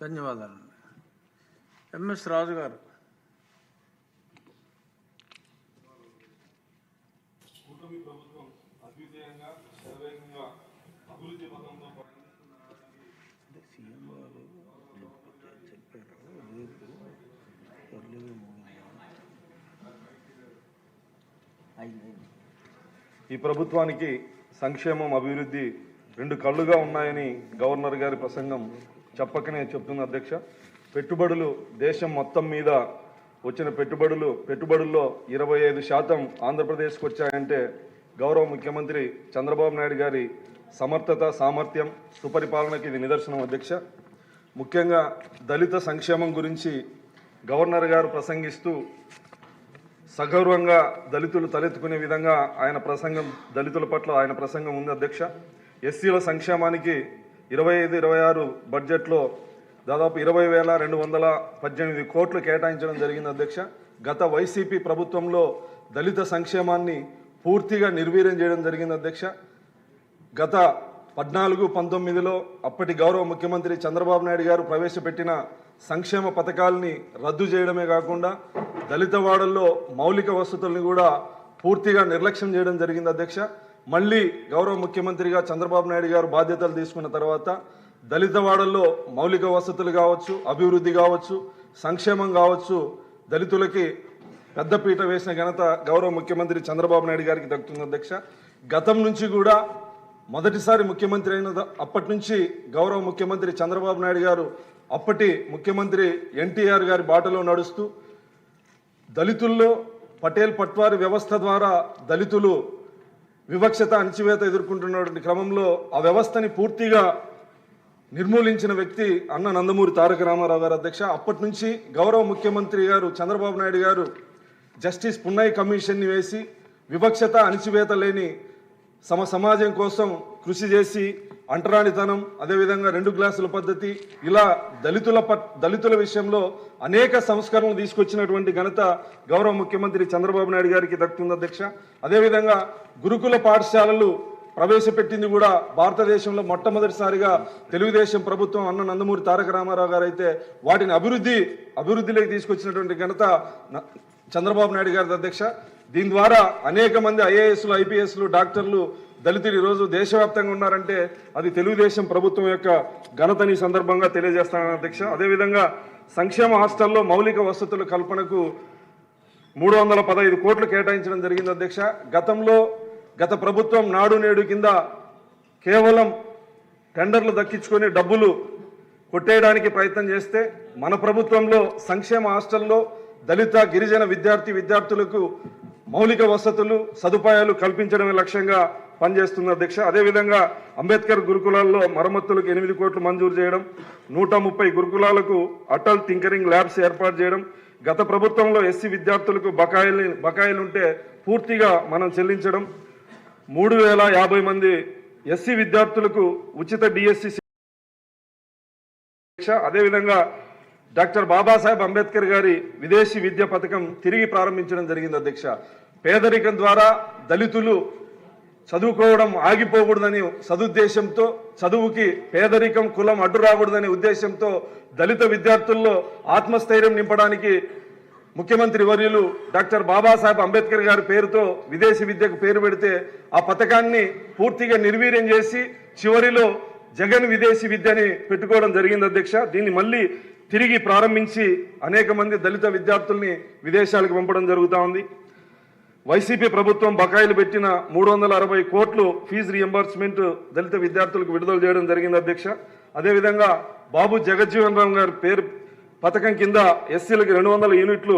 ధన్యవాదాలు ఎంఎస్ రాజు గారు ఈ ప్రభుత్వానికి సంక్షేమం అభివృద్ధి రెండు కళ్ళుగా ఉన్నాయని గవర్నర్ గారి ప్రసంగం చెప్పకనే చెప్తుంది అధ్యక్ష. పెట్టుబడులు దేశం మొత్తం మీద వచ్చిన పెట్టుబడులు పెట్టుబడుల్లో ఇరవై ఐదు శాతం ఆంధ్రప్రదేశ్కి వచ్చాయంటే గౌరవ ముఖ్యమంత్రి చంద్రబాబు నాయుడు గారి సమర్థత సామర్థ్యం సుపరిపాలనకి ఇది నిదర్శనం అధ్యక్ష. ముఖ్యంగా దళిత సంక్షేమం గురించి గవర్నర్ గారు ప్రసంగిస్తూ సగౌరవంగా దళితులు తలెత్తుకునే విధంగా ఆయన ప్రసంగం దళితుల పట్ల ఆయన ప్రసంగం ఉంది అధ్యక్ష. ఎస్సీల సంక్షేమానికి ఇరవై ఐదు ఇరవై ఆరు బడ్జెట్లో దాదాపు ఇరవై వేల రెండు వందల పద్దెనిమిది కోట్లు కేటాయించడం జరిగింది అధ్యక్ష. గత వైసీపీ ప్రభుత్వంలో దళిత సంక్షేమాన్ని పూర్తిగా నిర్వీర్యం చేయడం జరిగింది అధ్యక్ష. గత పద్నాలుగు పంతొమ్మిదిలో అప్పటి గౌరవ ముఖ్యమంత్రి చంద్రబాబు నాయుడు గారు ప్రవేశపెట్టిన సంక్షేమ పథకాల్ని రద్దు చేయడమే కాకుండా దళిత వాడల్లో మౌలిక వసతుల్ని కూడా పూర్తిగా నిర్లక్ష్యం చేయడం జరిగింది అధ్యక్ష. మళ్ళీ గౌరవ ముఖ్యమంత్రిగా చంద్రబాబు నాయుడు గారు బాధ్యతలు తీసుకున్న తర్వాత దళిత వాడల్లో మౌలిక వసతులు కావచ్చు అభివృద్ధి కావచ్చు సంక్షేమం కావచ్చు దళితులకి పెద్దపీట వేసిన ఘనత గౌరవ ముఖ్యమంత్రి చంద్రబాబు నాయుడు గారికి దక్కుతుంది అధ్యక్ష. గతం నుంచి కూడా మొదటిసారి ముఖ్యమంత్రి అయిన అప్పటి నుంచి గౌరవ ముఖ్యమంత్రి చంద్రబాబు నాయుడు గారు అప్పటి ముఖ్యమంత్రి ఎన్టీఆర్ గారి బాటలో నడుస్తూ దళితుల్లో పటేల్ పట్వారి వ్యవస్థ ద్వారా దళితులు వివక్షత అణచివేత ఎదుర్కొంటున్నటువంటి క్రమంలో ఆ వ్యవస్థని పూర్తిగా నిర్మూలించిన వ్యక్తి అన్న నందమూరి తారక రామారావు గారు అధ్యక్ష. అప్పటి నుంచి గౌరవ ముఖ్యమంత్రి గారు చంద్రబాబు నాయుడు గారు జస్టిస్ పున్నయ్య కమిషన్ని వేసి వివక్షత అణచివేత లేని సమ సమాజం కోసం కృషి చేసి అంటరానితనం అదేవిధంగా రెండు గ్లాసుల పద్ధతి ఇలా దళితుల పట్ దళితుల విషయంలో అనేక సంస్కరణలు తీసుకొచ్చినటువంటి ఘనత గౌరవ ముఖ్యమంత్రి చంద్రబాబు నాయుడు గారికి దక్కుతుంది అధ్యక్ష. అదేవిధంగా గురుకుల పాఠశాలలు ప్రవేశపెట్టింది కూడా భారతదేశంలో మొట్టమొదటిసారిగా తెలుగుదేశం ప్రభుత్వం అన్న నందమూరి తారక రామారావు గారు అయితే వాటిని అభివృద్ధి అభివృద్ధిలోకి తీసుకొచ్చినటువంటి ఘనత చంద్రబాబు నాయుడు గారి అధ్యక్ష. దీని ద్వారా అనేక మంది ఐఏఎస్లు ఐపీఎస్లు డాక్టర్లు దళితులు ఈరోజు దేశవ్యాప్తంగా ఉన్నారంటే అది తెలుగుదేశం ప్రభుత్వం యొక్క ఘనతని సందర్భంగా తెలియజేస్తాను అధ్యక్ష. అదేవిధంగా సంక్షేమ హాస్టల్లో మౌలిక వసతుల కల్పనకు మూడు వందల పదహైదు కోట్లు కేటాయించడం జరిగింది అధ్యక్ష. గతంలో గత ప్రభుత్వం నాడు నేడు కింద కేవలం టెండర్లు దక్కించుకొని డబ్బులు కొట్టేయడానికి ప్రయత్నం చేస్తే మన ప్రభుత్వంలో సంక్షేమ హాస్టల్లో దళిత గిరిజన విద్యార్థి విద్యార్థులకు మౌలిక వసతులు సదుపాయాలు కల్పించడమే లక్ష్యంగా పనిచేస్తుంది అధ్యక్ష. అదేవిధంగా అంబేద్కర్ గురుకులాల్లో మరమ్మతులకు ఎనిమిది కోట్లు మంజూరు చేయడం నూట ముప్పై గురుకులాలకు అటల్ థింకరింగ్ ల్యాబ్స్ ఏర్పాటు చేయడం గత ప్రభుత్వంలో ఎస్సీ విద్యార్థులకు బకాయిలు బకాయిలుంటే పూర్తిగా మనం చెల్లించడం మూడు వేల యాభై మంది ఎస్సీ విద్యార్థులకు ఉచిత డిఎస్సి శిక్ష. అదేవిధంగా డాక్టర్ బాబాసాహెబ్ అంబేద్కర్ గారి విదేశీ విద్య పథకం తిరిగి ప్రారంభించడం జరిగింది అధ్యక్ష. పేదరికం ద్వారా దళితులు చదువుకోవడం ఆగిపోకూడదని సదుద్దేశంతో చదువుకి పేదరికం కులం అడ్డు రాకూడదనే ఉద్దేశంతో దళిత విద్యార్థుల్లో ఆత్మస్థైర్యం నింపడానికి ముఖ్యమంత్రి వర్యులు డాక్టర్ బాబాసాహెబ్ అంబేద్కర్ గారి పేరుతో విదేశీ విద్యకు పేరు పెడితే ఆ పథకాన్ని పూర్తిగా నిర్వీర్యం చేసి చివరిలో జగన్ విదేశీ విద్యని పెట్టుకోవడం జరిగింది అధ్యక్ష. దీన్ని మళ్ళీ తిరిగి ప్రారంభించి అనేక మంది దళిత విద్యార్థుల్ని విదేశాలకు పంపడం జరుగుతూ ఉంది. వైసీపీ ప్రభుత్వం బకాయిలు పెట్టిన మూడు వందల అరవై కోట్లు ఫీజు రియంబర్స్మెంట్ దళిత విద్యార్థులకు విడుదల చేయడం జరిగింది అధ్యక్ష. అదేవిధంగా బాబు జగజ్జీవన్ రామ్ గారి పేరు పథకం కింద ఎస్సీలకు రెండు వందల యూనిట్లు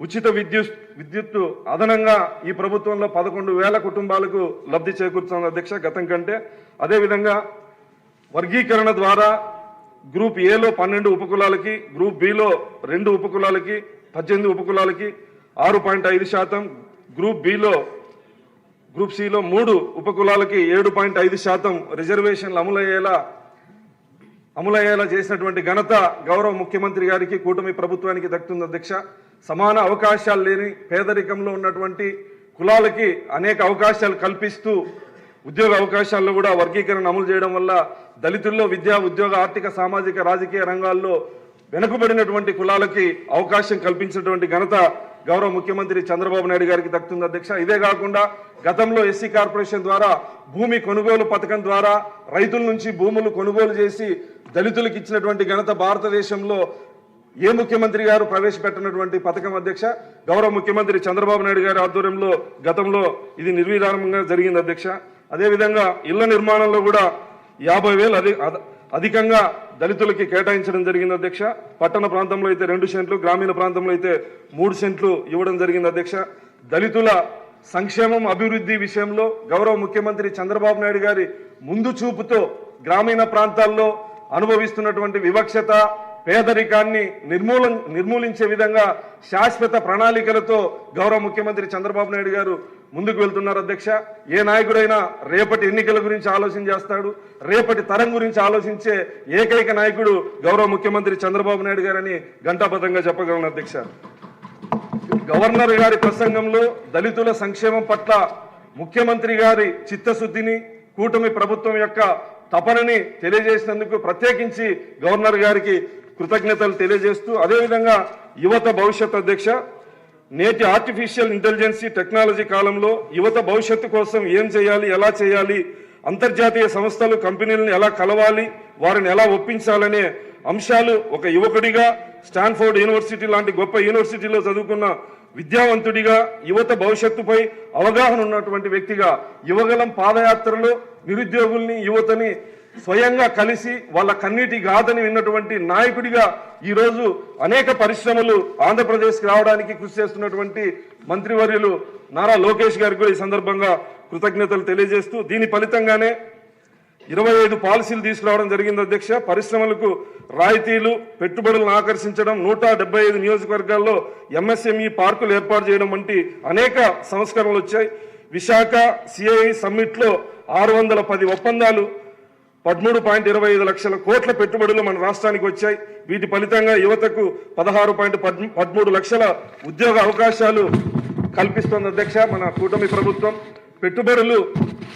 ఉచిత విద్యుత్ విద్యుత్తు అదనంగా ఈ ప్రభుత్వంలో పదకొండు వేల కుటుంబాలకు లబ్ధి చేకూరుతుంది అధ్యక్ష గతం కంటే. అదేవిధంగా వర్గీకరణ ద్వారా గ్రూప్ ఏలో పన్నెండు ఉపకులాలకి గ్రూప్ బిలో రెండు ఉపకులాలకి పద్దెనిమిది ఉపకులాలకి ఆరు పాయింట్ ఐదు శాతం గ్రూప్ బిలో గ్రూప్ సిలో మూడు ఉపకులాలకి ఏడు పాయింట్ ఐదు శాతం రిజర్వేషన్లు అమలయ్యేలా అమలయ్యేలా చేసినటువంటి ఘనత గౌరవ ముఖ్యమంత్రి గారికి కూటమి ప్రభుత్వానికి దక్కుతుంది అధ్యక్ష. సమాన అవకాశాలు లేని పేదరికంలో ఉన్నటువంటి కులాలకి అనేక అవకాశాలు కల్పిస్తూ ఉద్యోగ అవకాశాల్లో కూడా వర్గీకరణ అమలు చేయడం వల్ల దళితుల్లో విద్యా ఉద్యోగ ఆర్థిక సామాజిక రాజకీయ రంగాల్లో వెనుకబడినటువంటి కులాలకి అవకాశం కల్పించినటువంటి ఘనత గౌరవ ముఖ్యమంత్రి చంద్రబాబు నాయుడు గారికి దక్కుతుంది అధ్యక్ష. ఇదే కాకుండా గతంలో ఎస్సీ కార్పొరేషన్ ద్వారా భూమి కొనుగోలు పథకం ద్వారా రైతుల నుంచి భూములు కొనుగోలు చేసి దళితులకు ఇచ్చినటువంటి ఘనత భారతదేశంలో ఏ ముఖ్యమంత్రి గారు ప్రవేశపెట్టినటువంటి పథకం అధ్యక్ష? గౌరవ ముఖ్యమంత్రి చంద్రబాబు నాయుడు గారి ఆధ్వర్యంలో గతంలో ఇది నిర్విధానంగా జరిగింది అధ్యక్ష. అదేవిధంగా ఇళ్ళ నిర్మాణంలో కూడా యాభై వేలు అధి అధ- అధికంగా దళితులకి కేటాయించడం జరిగింది అధ్యక్ష. పట్టణ ప్రాంతంలో అయితే రెండు సెంట్లు గ్రామీణ ప్రాంతంలో అయితే మూడు సెంట్లు ఇవ్వడం జరిగింది అధ్యక్ష. దళితుల సంక్షేమం అభివృద్ధి విషయంలో గౌరవ ముఖ్యమంత్రి చంద్రబాబు నాయుడు గారి ముందు చూపుతో గ్రామీణ ప్రాంతాల్లో అనుభవిస్తున్నటువంటి వివక్షత పేదరికాన్ని నిర్మూలం నిర్మూలించే విధంగా శాశ్వత ప్రణాళికలతో గౌరవ ముఖ్యమంత్రి చంద్రబాబు నాయుడు గారు ముందుకు వెళ్తున్నారు అధ్యక్ష. ఏ నాయకుడైనా రేపటి ఎన్నికల గురించి ఆలోచన చేస్తాడు. రేపటి తరం గురించి ఆలోచించే ఏకైక నాయకుడు గౌరవ ముఖ్యమంత్రి చంద్రబాబు నాయుడు గారని ఘంటాబద్ధంగా చెప్పగలను అధ్యక్ష. గవర్నర్ గారి ప్రసంగంలో దళితుల సంక్షేమం పట్ల ముఖ్యమంత్రి గారి చిత్తశుద్ధిని కూటమి ప్రభుత్వం యొక్క తపనని తెలియజేసినందుకు ప్రత్యేకించి గవర్నర్ గారికి కృతజ్ఞతలు తెలియజేస్తూ అదేవిధంగా యువత భవిష్యత్ అధ్యక్ష నేటి ఆర్టిఫిషియల్ ఇంటెలిజెన్సీ టెక్నాలజీ కాలంలో యువత భవిష్యత్తు కోసం ఏం చేయాలి ఎలా చేయాలి అంతర్జాతీయ సంస్థలు కంపెనీలను ఎలా కలవాలి వారిని ఎలా ఒప్పించాలనే అంశాలు ఒక యువకుడిగా స్టాన్ఫోర్డ్ యూనివర్సిటీ లాంటి గొప్ప యూనివర్సిటీలో చదువుకున్న విద్యావంతుడిగా యువత భవిష్యత్తుపై అవగాహన ఉన్నటువంటి వ్యక్తిగా యువగలం పాదయాత్రలో నిరుద్యోగుల్ని యువతని స్వయంగా కలిసి వాళ్ళ కన్నీటి గాథని విన్నటువంటి నాయకుడిగా ఈరోజు అనేక పరిశ్రమలు ఆంధ్రప్రదేశ్కి రావడానికి కృషి చేస్తున్నటువంటి మంత్రివర్యులు నారా లోకేష్ గారికి కూడా ఈ సందర్భంగా కృతజ్ఞతలు తెలియజేస్తూ దీని ఫలితంగానే ఇరవై ఐదు పాలసీలు తీసుకురావడం జరిగింది అధ్యక్ష. పరిశ్రమలకు రాయితీలు పెట్టుబడులను ఆకర్షించడం నూట డెబ్బై ఐదు నియోజకవర్గాల్లో ఎంఎస్ఎంఈ పార్కులు ఏర్పాటు చేయడం వంటి అనేక సంస్కరణలు వచ్చాయి. విశాఖ సిఐ సమ్మిట్లో ఆరు వందల పది ఒప్పందాలు పదమూడు పాయింట్ ఇరవై ఐదు లక్షల కోట్ల పెట్టుబడులు మన రాష్ట్రానికి వచ్చాయి. వీటి ఫలితంగా యువతకు పదహారు పాయింట్ పదమూడు లక్షల ఉద్యోగ అవకాశాలు కల్పిస్తోంది అధ్యక్ష మన కూటమి ప్రభుత్వం. పెట్టుబడులు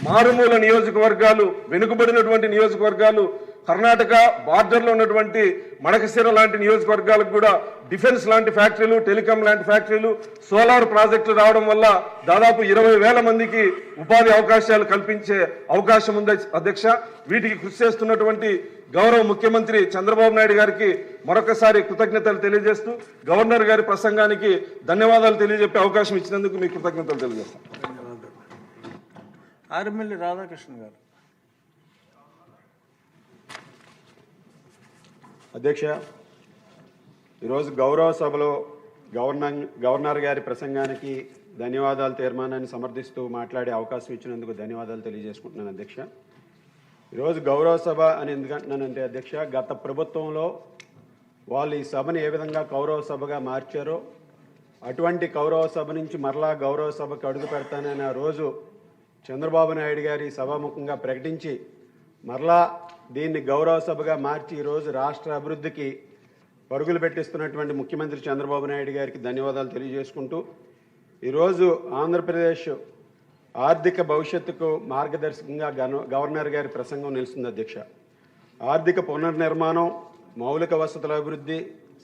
మారుమూల నియోజకవర్గాలు వెనుకబడినటువంటి నియోజకవర్గాలు కర్ణాటక బార్డర్లో ఉన్నటువంటి మడకశిర లాంటి నియోజకవర్గాలకు కూడా డిఫెన్స్ లాంటి ఫ్యాక్టరీలు టెలికాం లాంటి ఫ్యాక్టరీలు సోలార్ ప్రాజెక్టులు రావడం వల్ల దాదాపు ఇరవై వేల మందికి ఉపాధి అవకాశాలు కల్పించే అవకాశం ఉంది అధ్యక్ష. వీటికి కృషి చేస్తున్నటువంటి గౌరవ ముఖ్యమంత్రి చంద్రబాబు నాయుడు గారికి మరొకసారి కృతజ్ఞతలు తెలియజేస్తూ గవర్నర్ గారి ప్రసంగానికి ధన్యవాదాలు తెలియజెప్పే అవకాశం ఇచ్చినందుకు మీకు కృతజ్ఞతలు తెలియజేస్తాను ధన్యవాదాలు రాధాకృష్ణ గారు. అధ్యక్ష ఈరోజు గౌరవ సభలో గవర్నర్ గవర్నర్ గారి ప్రసంగానికి ధన్యవాదాలు తీర్మానాన్ని సమర్థిస్తూ మాట్లాడే అవకాశం ఇచ్చినందుకు ధన్యవాదాలు తెలియజేసుకుంటున్నాను అధ్యక్ష. ఈరోజు గౌరవ సభ అని ఎందుకంటున్నానంటే అధ్యక్ష గత ప్రభుత్వంలో వాళ్ళు ఈ సభను ఏ విధంగా గౌరవ సభగా మార్చారో అటువంటి గౌరవ సభ నుంచి మరలా గౌరవ సభకు అడుగు పెడతానని ఆ రోజు చంద్రబాబు నాయుడు గారి సభాముఖంగా ప్రకటించి మరలా దీన్ని గౌరవ సభగా మార్చి ఈరోజు రాష్ట్ర అభివృద్ధికి పరుగులు పెట్టిస్తున్నటువంటి ముఖ్యమంత్రి చంద్రబాబు నాయుడు గారికి ధన్యవాదాలు తెలియజేసుకుంటూ ఈరోజు ఆంధ్రప్రదేశ్ ఆర్థిక భవిష్యత్తుకు మార్గదర్శకంగా గవర్నర్ గారి ప్రసంగం నిలుస్తుంది అధ్యక్ష. ఆర్థిక పునర్నిర్మాణం మౌలిక వసతుల అభివృద్ధి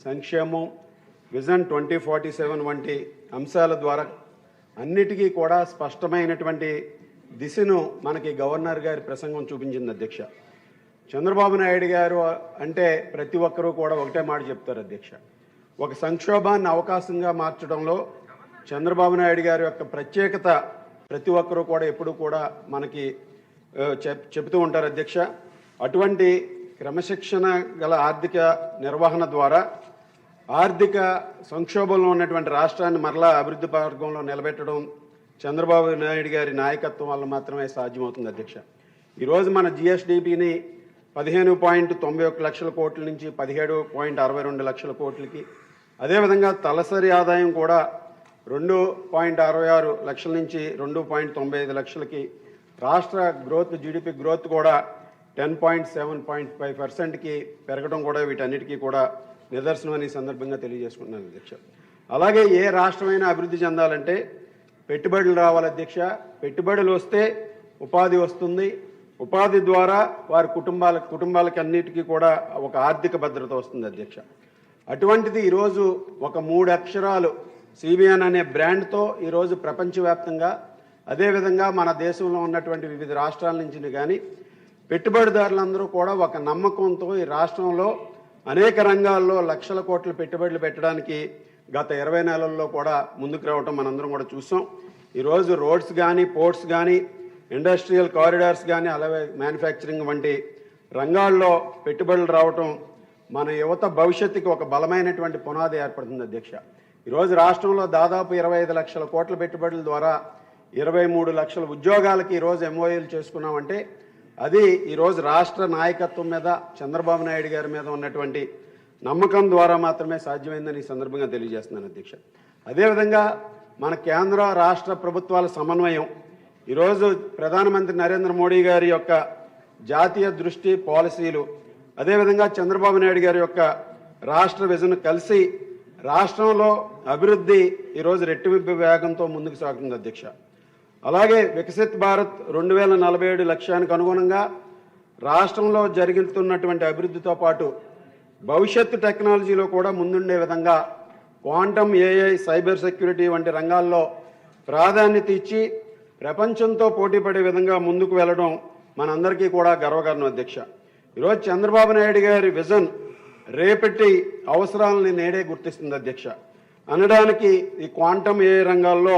సంక్షేమం విజన్ ట్వంటీ ఫార్టీ సెవెన్ వంటి అంశాల ద్వారా అన్నిటికీ కూడా స్పష్టమైనటువంటి దిశను మనకి గవర్నర్ గారి ప్రసంగం చూపించింది అధ్యక్ష. చంద్రబాబు నాయుడు గారు అంటే ప్రతి ఒక్కరూ కూడా ఒకటే మాట చెప్తారు అధ్యక్ష. ఒక సంక్షోభాన్ని అవకాశంగా మార్చడంలో చంద్రబాబు నాయుడు గారి యొక్క ప్రత్యేకత ప్రతి ఒక్కరూ కూడా ఎప్పుడు కూడా మనకి చెప్ చెబుతూ ఉంటారు అధ్యక్ష. అటువంటి క్రమశిక్షణ గల ఆర్థిక నిర్వహణ ద్వారా ఆర్థిక సంక్షోభంలో ఉన్నటువంటి రాష్ట్రాన్ని మరలా అభివృద్ధి మార్గంలో నిలబెట్టడం చంద్రబాబు నాయుడు గారి నాయకత్వం వల్ల మాత్రమే సాధ్యమవుతుంది అధ్యక్ష. ఈరోజు మన జిఎస్డిపిని పదిహేను పాయింట్ తొంభై ఒక్క లక్షల కోట్ల నుంచి పదిహేడు పాయింట్ అరవై రెండు లక్షల కోట్లకి అదేవిధంగా తలసరి ఆదాయం కూడా రెండు పాయింట్ అరవై ఆరు లక్షల నుంచి రెండు పాయింట్ తొంభై ఐదు లక్షలకి రాష్ట్ర గ్రోత్ జీడిపి గ్రోత్ కూడా ten point seven point five పర్సెంట్కి పెరగడం కూడా వీటన్నిటికీ కూడా నిదర్శనం అని సందర్భంగా తెలియజేసుకుంటున్నాను అధ్యక్ష. అలాగే ఏ రాష్ట్రమైనా అభివృద్ధి చెందాలంటే పెట్టుబడులు రావాలి అధ్యక్ష. పెట్టుబడులు వస్తే ఉపాధి వస్తుంది. ఉపాధి ద్వారా వారి కుటుంబాల కుటుంబాలకి అన్నిటికీ కూడా ఒక ఆర్థిక భద్రత వస్తుంది అధ్యక్ష. అటువంటిది ఈరోజు ఒక మూడు అక్షరాలు సిబిఎన్ అనే బ్రాండ్తో ఈరోజు ప్రపంచవ్యాప్తంగా అదేవిధంగా మన దేశంలో ఉన్నటువంటి వివిధ రాష్ట్రాల నుంచి కానీ పెట్టుబడిదారులందరూ కూడా ఒక నమ్మకంతో ఈ రాష్ట్రంలో అనేక రంగాల్లో లక్షల కోట్ల పెట్టుబడులు పెట్టడానికి గత ఇరవై నెలల్లో కూడా ముందుకు రావటం మనందరం కూడా చూసాం. ఈరోజు రోడ్స్ కానీ పోర్ట్స్ కానీ ఇండస్ట్రియల్ కారిడార్స్ కానీ అలాగే మ్యానుఫ్యాక్చరింగ్ వంటి రంగాల్లో పెట్టుబడులు రావటం మన యువత భవిష్యత్తుకి ఒక బలమైనటువంటి పునాది ఏర్పడుతుంది అధ్యక్ష. ఈరోజు రాష్ట్రంలో దాదాపు ఇరవై ఐదు లక్షల కోట్ల పెట్టుబడుల ద్వారా ఇరవై మూడు లక్షల ఉద్యోగాలకి ఈరోజు ఎంఓఏలు చేసుకున్నామంటే అది ఈరోజు రాష్ట్ర నాయకత్వం మీద చంద్రబాబు నాయుడు గారి మీద ఉన్నటువంటి నమ్మకం ద్వారా మాత్రమే సాధ్యమైందని ఈ సందర్భంగా తెలియజేస్తున్నాను అధ్యక్ష. అదేవిధంగా మన కేంద్ర రాష్ట్ర ప్రభుత్వాల సమన్వయం ఈరోజు ప్రధానమంత్రి నరేంద్ర మోడీ గారి యొక్క జాతీయ దృష్టి పాలసీలు అదేవిధంగా చంద్రబాబు నాయుడు గారి యొక్క రాష్ట్ర విజన్ కలిసి రాష్ట్రంలో అభివృద్ధి ఈరోజు రెట్టింపు వేగంతో ముందుకు సాగుతుంది అధ్యక్ష. అలాగే వికసిత్ భారత్ రెండు వేల నలభై ఏడు లక్ష్యానికి అనుగుణంగా రాష్ట్రంలో జరుగుతున్నటువంటి అభివృద్ధితో పాటు భవిష్యత్తు టెక్నాలజీలో కూడా ముందుండే విధంగా క్వాంటమ్ ఏఐ సైబర్ సెక్యూరిటీ వంటి రంగాల్లో ప్రాధాన్యత ఇచ్చి ప్రపంచంతో పోటీపడే విధంగా ముందుకు వెళ్ళడం మనందరికీ కూడా గర్వకారణం అధ్యక్ష. ఈరోజు చంద్రబాబు నాయుడు గారి విజన్ రేపటి అవసరాలని నేడే గుర్తిస్తుంది అధ్యక్ష. అనడానికి ఈ క్వాంటమ్ ఏఐ రంగాల్లో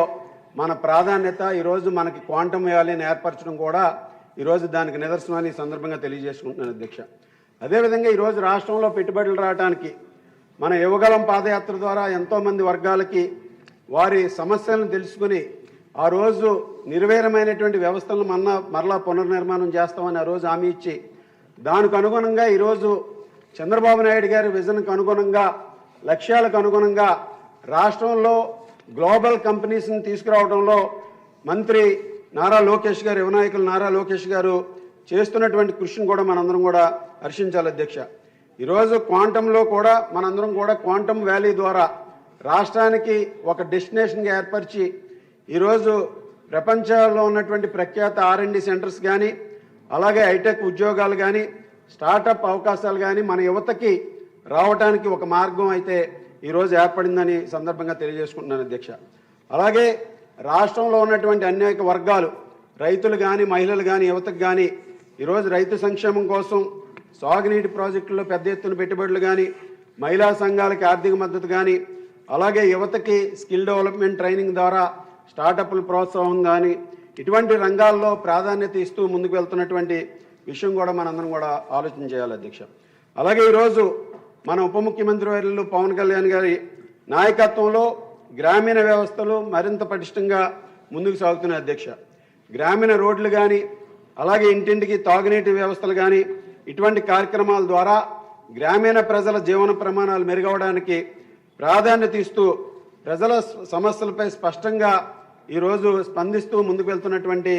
మన ప్రాధాన్యత ఈరోజు మనకి క్వాంటమ్ ఏఐని ఏర్పరచడం కూడా ఈరోజు దానికి నిదర్శనాన్ని సందర్భంగా తెలియజేసుకుంటున్నాను అధ్యక్ష. అదేవిధంగా ఈరోజు రాష్ట్రంలో పెట్టుబడులు రావడానికి మన యువగలం పాదయాత్ర ద్వారా ఎంతోమంది వర్గాలకి వారి సమస్యలను తెలుసుకుని ఆ రోజు నిర్వీరమైనటువంటి వ్యవస్థలను మన్న మరలా పునర్నిర్మాణం చేస్తామని ఆ రోజు హామీ ఇచ్చి దానికి అనుగుణంగా ఈరోజు చంద్రబాబు నాయుడు గారి విజన్కు అనుగుణంగా లక్ష్యాలకు అనుగుణంగా రాష్ట్రంలో గ్లోబల్ కంపెనీస్ని తీసుకురావడంలో మంత్రి నారా లోకేష్ గారు యువనాయకులు నారా లోకేష్ గారు చేస్తున్నటువంటి కృషిని కూడా మనందరం కూడా హర్షించాలి అధ్యక్ష. ఈరోజు క్వాంటంలో కూడా మనందరం కూడా క్వాంటమ్ వ్యాలీ ద్వారా రాష్ట్రానికి ఒక డెస్టినేషన్గా ఏర్పరిచి ఈరోజు ప్రపంచంలో ఉన్నటువంటి ప్రఖ్యాత ఆర్ఎండి సెంటర్స్ కానీ అలాగే హైటెక్ ఉద్యోగాలు కానీ స్టార్టప్ అవకాశాలు కానీ మన యువతకి రావడానికి ఒక మార్గం అయితే ఈరోజు ఏర్పడిందని సందర్భంగా తెలియజేసుకుంటున్నాను అధ్యక్ష. అలాగే రాష్ట్రంలో ఉన్నటువంటి అనేక వర్గాలు రైతులు కానీ మహిళలు కానీ యువతకు కానీ ఈరోజు రైతు సంక్షేమం కోసం సాగునీటి ప్రాజెక్టుల్లో పెద్ద ఎత్తున పెట్టుబడులు కానీ మహిళా సంఘాలకి ఆర్థిక మద్దతు కానీ అలాగే యువతకి స్కిల్ డెవలప్మెంట్ ట్రైనింగ్ ద్వారా స్టార్టప్ల ప్రోత్సాహం కానీ ఇటువంటి రంగాల్లో ప్రాధాన్యత ఇస్తూ ముందుకు వెళ్తున్నటువంటి విషయం కూడా మనందరం కూడా ఆలోచన చేయాలి అధ్యక్ష. అలాగే ఈరోజు మన ఉప ముఖ్యమంత్రి వర్యులు పవన్ కళ్యాణ్ గారి నాయకత్వంలో గ్రామీణ వ్యవస్థలు మరింత పటిష్టంగా ముందుకు సాగుతున్నాయి అధ్యక్ష. గ్రామీణ రోడ్లు కానీ అలాగే ఇంటింటికి తాగునీటి వ్యవస్థలు కానీ ఇటువంటి కార్యక్రమాల ద్వారా గ్రామీణ ప్రజల జీవన ప్రమాణాలు మెరుగవడానికి ప్రాధాన్యత ఇస్తూ ప్రజల సమస్యలపై స్పష్టంగా ఈరోజు స్పందిస్తూ ముందుకు వెళ్తున్నటువంటి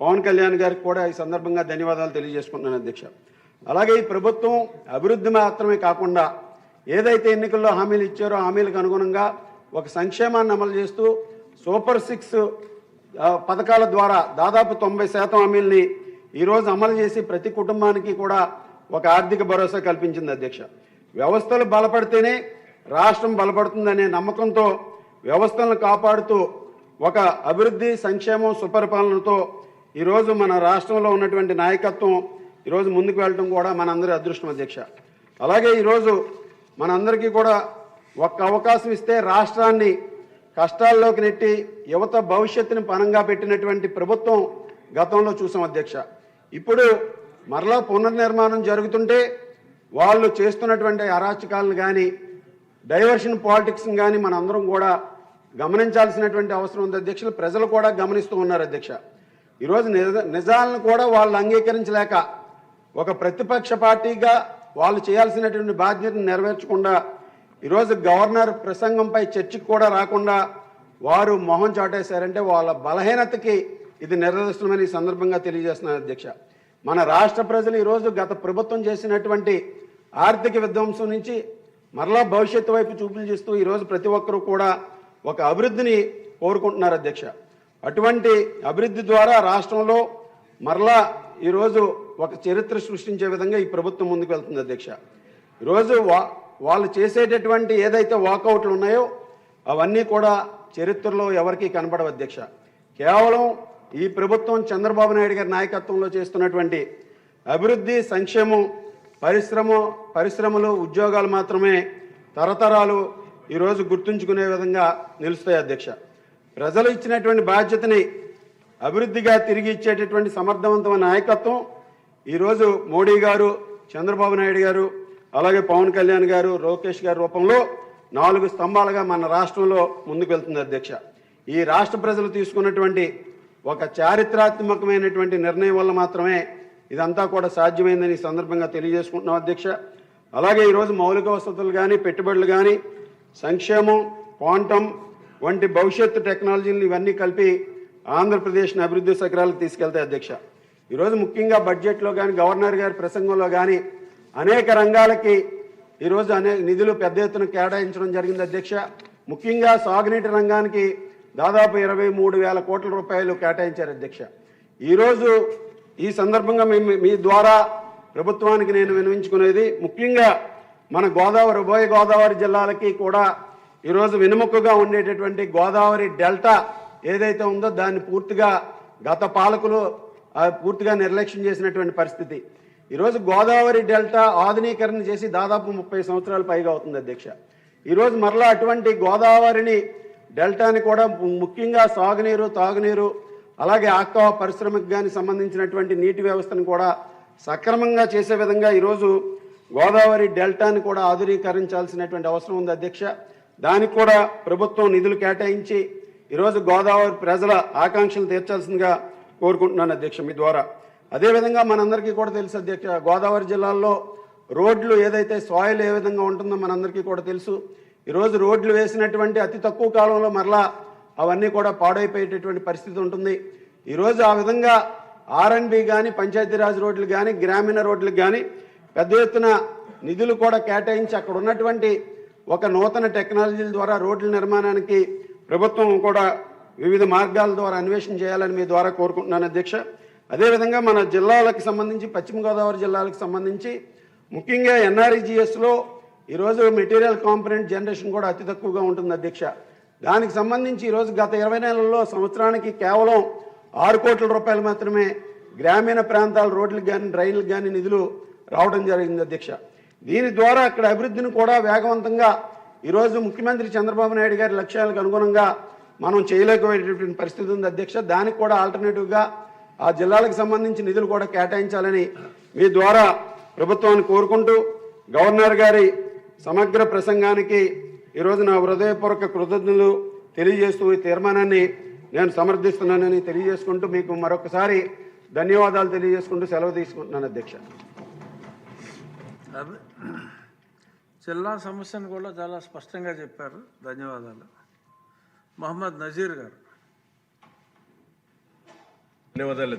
పవన్ కళ్యాణ్ గారికి కూడా ఈ సందర్భంగా ధన్యవాదాలు తెలియజేసుకుంటున్నాను అధ్యక్ష. అలాగే ఈ ప్రభుత్వం అభివృద్ధి మాత్రమే కాకుండా ఏదైతే ఎన్నికల్లో హామీలు ఇచ్చారో హామీలకు అనుగుణంగా ఒక సంక్షేమాన్ని అమలు చేస్తూ సూపర్ సిక్స్ పథకాల ద్వారా దాదాపు తొంభై శాతం హామీల్ని ఈరోజు అమలు చేసి ప్రతి కుటుంబానికి కూడా ఒక ఆర్థిక భరోసా కల్పించింది అధ్యక్ష. వ్యవస్థలు బలపడితేనే రాష్ట్రం బలపడుతుందనే నమ్మకంతో వ్యవస్థలను కాపాడుతూ ఒక అభివృద్ధి సంక్షేమం సుపరిపాలనతో ఈరోజు మన రాష్ట్రంలో ఉన్నటువంటి నాయకత్వం ఈరోజు ముందుకు వెళ్ళడం కూడా మనందరి అదృష్టం అధ్యక్ష. అలాగే ఈరోజు మనందరికీ కూడా ఒక్క అవకాశం ఇస్తే రాష్ట్రాన్ని కష్టాల్లోకి నెట్టి యువత భవిష్యత్తుని పనంగా పెట్టినటువంటి ప్రభుత్వం గతంలో చూసాం అధ్యక్ష. ఇప్పుడు మరలా పునర్నిర్మాణం జరుగుతుంటే వాళ్ళు చేస్తున్నటువంటి అరాచకాలను కానీ డైవర్షన్ పాలిటిక్స్ని కానీ మనందరం కూడా గమనించాల్సినటువంటి అవసరం ఉంది అధ్యక్షులు. ప్రజలు కూడా గమనిస్తూ ఉన్నారు అధ్యక్ష. ఈరోజు నిజ నిజాలను కూడా వాళ్ళు అంగీకరించలేక ఒక ప్రతిపక్ష పార్టీగా వాళ్ళు చేయాల్సినటువంటి బాధ్యతను నెరవేర్చకుండా ఈరోజు గవర్నర్ ప్రసంగంపై చర్చకు కూడా రాకుండా వారు మొహం చాటేశారంటే వాళ్ళ బలహీనతకి ఇది నిర్దర్శనమని సందర్భంగా తెలియజేస్తున్నారు అధ్యక్ష. మన రాష్ట్ర ప్రజలు ఈరోజు గత ప్రభుత్వం చేసినటువంటి ఆర్థిక విధ్వంసం నుంచి మరలా భవిష్యత్తు వైపు చూపులు చేస్తూ ఈరోజు ప్రతి ఒక్కరూ కూడా ఒక అభివృద్ధిని కోరుకుంటున్నారు అధ్యక్ష. అటువంటి అభివృద్ధి ద్వారా రాష్ట్రంలో మరలా ఈరోజు ఒక చరిత్ర సృష్టించే విధంగా ఈ ప్రభుత్వం ముందుకు వెళ్తుంది అధ్యక్ష. ఈరోజు వా వాళ్ళు చేసేటటువంటి ఏదైతే వాకౌట్లు ఉన్నాయో అవన్నీ కూడా చరిత్రలో ఎవరికీ కనబడవు అధ్యక్ష. కేవలం ఈ ప్రభుత్వం చంద్రబాబు నాయుడు గారి నాయకత్వంలో చేస్తున్నటువంటి అభివృద్ధి సంక్షేమం పరిశ్రమ పరిశ్రమలు ఉద్యోగాలు మాత్రమే తరతరాలు ఈరోజు గుర్తుంచుకునే విధంగా నిలుస్తాయి అధ్యక్ష. ప్రజలు ఇచ్చినటువంటి బాధ్యతని అభివృద్ధిగా తిరిగి ఇచ్చేటటువంటి సమర్థవంతమైన నాయకత్వం ఈరోజు మోడీ గారు చంద్రబాబు నాయుడు గారు అలాగే పవన్ కళ్యాణ్ గారు లోకేష్ గారి రూపంలో నాలుగు స్తంభాలుగా మన రాష్ట్రంలో ముందుకు వెళ్తుంది అధ్యక్ష. ఈ రాష్ట్ర ప్రజలు తీసుకున్నటువంటి ఒక చారిత్రాత్మకమైనటువంటి నిర్ణయం వల్ల మాత్రమే ఇదంతా కూడా సాధ్యమైందని ఈ సందర్భంగా తెలియజేసుకుంటున్నాం అధ్యక్ష. అలాగే ఈరోజు మౌలిక వసతులు కానీ పెట్టుబడులు కానీ సంక్షేమం క్వాంటం వంటి భవిష్యత్తు టెక్నాలజీలు ఇవన్నీ కలిపి ఆంధ్రప్రదేశ్ని అభివృద్ధి శిఖరాలకు తీసుకెళ్తాయి అధ్యక్ష. ఈరోజు ముఖ్యంగా బడ్జెట్లో కానీ గవర్నర్ గారి ప్రసంగంలో కానీ అనేక రంగాలకి ఈరోజు అనేక నిధులు పెద్ద ఎత్తున కేటాయించడం జరిగింది అధ్యక్ష. ముఖ్యంగా సాగునీటి రంగానికి దాదాపు ఇరవై మూడు వేల కోట్ల రూపాయలు కేటాయించారు అధ్యక్ష. ఈరోజు ఈ సందర్భంగా మేము మీ ద్వారా ప్రభుత్వానికి నేను వినిపించుకునేది ముఖ్యంగా మన గోదావరి ఉభయ గోదావరి జిల్లాలకి కూడా ఈరోజు వెనుముకగా ఉండేటటువంటి గోదావరి డెల్టా ఏదైతే ఉందో దాన్ని పూర్తిగా గత పాలకులు పూర్తిగా నిర్లక్ష్యం చేసినటువంటి పరిస్థితి. ఈరోజు గోదావరి డెల్టా ఆధునీకరణ చేసి దాదాపు ముప్పై సంవత్సరాలు పైగా అవుతుంది అధ్యక్ష. ఈరోజు మరలా అటువంటి గోదావరిని డెల్టాని కూడా ముఖ్యంగా సాగునీరు తాగునీరు అలాగే ఆక్వా పరిశ్రమకు కానీ సంబంధించినటువంటి నీటి వ్యవస్థను కూడా సక్రమంగా చేసే విధంగా ఈరోజు గోదావరి డెల్టాని కూడా ఆధునీకరించాల్సినటువంటి అవసరం ఉంది అధ్యక్ష. దానికి కూడా ప్రభుత్వం నిధులు కేటాయించి ఈరోజు గోదావరి ప్రజల ఆకాంక్షలు తీర్చాల్సిందిగా కోరుకుంటున్నాను అధ్యక్ష మీ ద్వారా. అదేవిధంగా మనందరికీ కూడా తెలుసు అధ్యక్ష గోదావరి జిల్లాల్లో రోడ్లు ఏదైతే సాయిల్ ఏ విధంగా ఉంటుందో మనందరికీ కూడా తెలుసు. ఈరోజు రోడ్లు వేసినటువంటి అతి తక్కువ కాలంలో మరలా అవన్నీ కూడా పాడైపోయేటటువంటి పరిస్థితి ఉంటుంది. ఈరోజు ఆ విధంగా ఆర్ఎన్బి కానీ పంచాయతీరాజ్ రోడ్లు కానీ గ్రామీణ రోడ్లు కానీ పెద్ద ఎత్తున నిధులు కూడా కేటాయించి అక్కడ ఉన్నటువంటి ఒక నూతన టెక్నాలజీల ద్వారా రోడ్ల నిర్మాణానికి ప్రభుత్వం కూడా వివిధ మార్గాల ద్వారా అన్వేషణ చేయాలని మీ ద్వారా కోరుకుంటున్నాను అధ్యక్ష. అదేవిధంగా మన జిల్లాలకు సంబంధించి పశ్చిమ గోదావరి జిల్లాలకు సంబంధించి ముఖ్యంగా ఎన్ఆర్ఈజిఎస్లో ఈరోజు మెటీరియల్ కాంపనెంట్ జనరేషన్ కూడా అతి తక్కువగా ఉంటుంది అధ్యక్ష. దానికి సంబంధించి ఈరోజు గత ఇరవై నెలల్లో సంవత్సరానికి కేవలం ఆరు కోట్ల రూపాయలు మాత్రమే గ్రామీణ ప్రాంతాల రోడ్లకు కానీ డ్రైన్లకు కానీ నిధులు రావడం జరిగింది అధ్యక్ష. దీని ద్వారా అక్కడ అభివృద్ధిని కూడా వేగవంతంగా ఈరోజు ముఖ్యమంత్రి చంద్రబాబు నాయుడు గారి లక్ష్యాలకు అనుగుణంగా మనం చేయలేకపోయేటటువంటి పరిస్థితి ఉంది అధ్యక్ష. దానికి కూడా ఆల్టర్నేటివ్గా ఆ జిల్లాలకు సంబంధించి నిధులు కూడా కేటాయించాలని మీ ద్వారా ప్రభుత్వాన్ని కోరుకుంటూ గవర్నర్ గారి సమగ్ర ప్రసంగానికి ఈరోజు నా హృదయపూర్వక కృతజ్ఞతలు తెలియజేస్తూ ఈ తీర్మానాన్ని నేను సమర్థిస్తున్నానని తెలియజేసుకుంటూ మీకు మరొకసారి ధన్యవాదాలు తెలియజేసుకుంటూ సెలవు తీసుకుంటున్నాను అధ్యక్ష. అదే. జిల్లా సమస్యను కూడా చాలా స్పష్టంగా చెప్పారు. ధన్యవాదాలు. మహమ్మద్ నజీర్ గారు. ధన్యవాదాలు